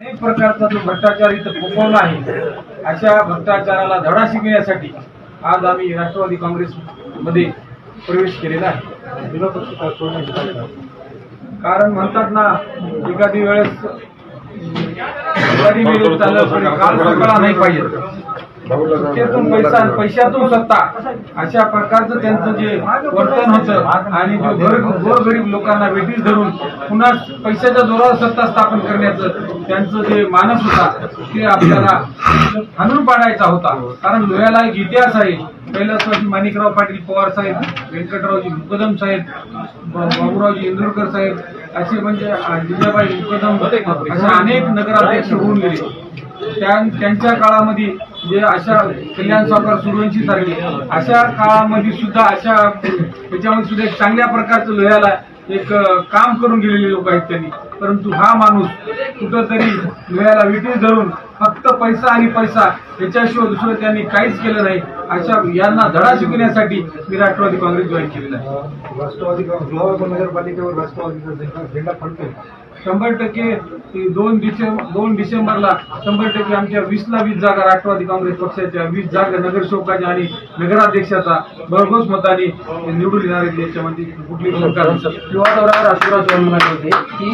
अनेक प्रकारचा जो भ्रष्टाचार इथं फोफवला आहे अशा भ्रष्टाचाराला धडा शिकण्यासाठी आज आम्ही राष्ट्रवादी काँग्रेसमध्ये प्रवेश केलेला आहे विरोध कारण? म्हणतात ना एखादी वेळेस एखादी वेळेस चाललं काल सकाळा नाही पाहिजे सत्तेतून पैसा पैशातून सत्ता. अशा प्रकारचं त्यांचं जे वर्तन होतं आणि जो घर गोरगरीब लोकांना वेटीस धरून पुन्हा पैशाच्या जोरावर सत्ता स्थापन करण्याचं त्यांचं जे मानस होता ते आपल्याला हाणून पाडायचा होता. कारण लोह्याला एक इतिहास आहे. कैलासवासी माणिकराव पाटील पवार साहेब व्यंकटरावजी मुकदम साहेब बाबूरावजी इंदोरकर साहेब असे म्हणजे जिजाबाई मुकदम अशा अनेक नगराध्यक्ष होऊन गेले. त्या त्यांच्या काळामध्ये जे अशा कल्याण सावकार सुरवंशी सारखे अशा काळामध्ये सुद्धा अशा त्याच्यामध्ये सुद्धा एक चांगल्या प्रकारचं लोह्याला एक काम करून गेलेले लोक आहेत त्यांनी. परंतु हा माणूस कुठंतरी लोह्याला विटी धरून फक्त पैसा आणि पैसा याच्याशिवाय दुसरं त्यांनी काहीच केलं नाही. अशा यांना धडा शिकण्यासाठी मी राष्ट्रवादी काँग्रेस जॉईन केलेला आहे. राष्ट्रवादी लोहार नगरपालिकेवर राष्ट्रवादीचा झेंडा फडतोय शंभर टक्के दोन डिसेंबर दोन डिसेंबरला शंभर टक्के आमच्या वीसला वीस जागा राष्ट्रवादी काँग्रेस पक्षाच्या वीस जागा नगरसेवकाच्या आणि नगराध्यक्षाचा भरघोस मताने निवडून येणार आहेत याच्यामध्ये कुठली. युवा दौऱ्यावर आशीर्वाद म्हणाले होते की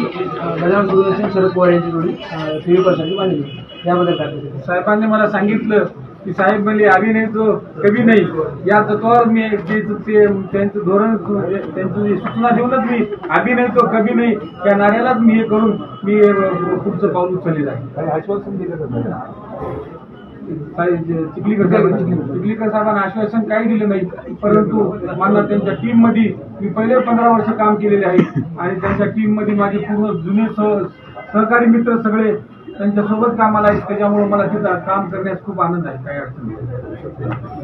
गजानन आणि शरद पवार यांची जोडी फेवीपरसाठी मांडली याबद्दल काय साहेबांनी मला सांगितलं की साहेब म्हणजे अभिनय तो कधी नाही. या तत्वावर मी त्यांचं धोरण त्यांचं सूचना देऊनच मी अभिनय तो कधी नाही. या नाऱ्यालाच मी हे करून मी पुढचं पाऊल उचललेलं आहे. आश्वासन दिलं चिखलीकर साहेब चिखलीकर साहेबांना आश्वासन काही दिलं नाही. परंतु मला त्यांच्या टीममध्ये मी पहिले पंधरा वर्ष काम केलेले आहे. आणि त्यांच्या टीममध्ये माझे पूर्ण जुने सह सहकारी मित्र सगळे त्यांच्यासोबत कामाला आहेत त्याच्यामुळे मला तिथं काम करण्यास खूप आनंद आहे काही अडचण नाही.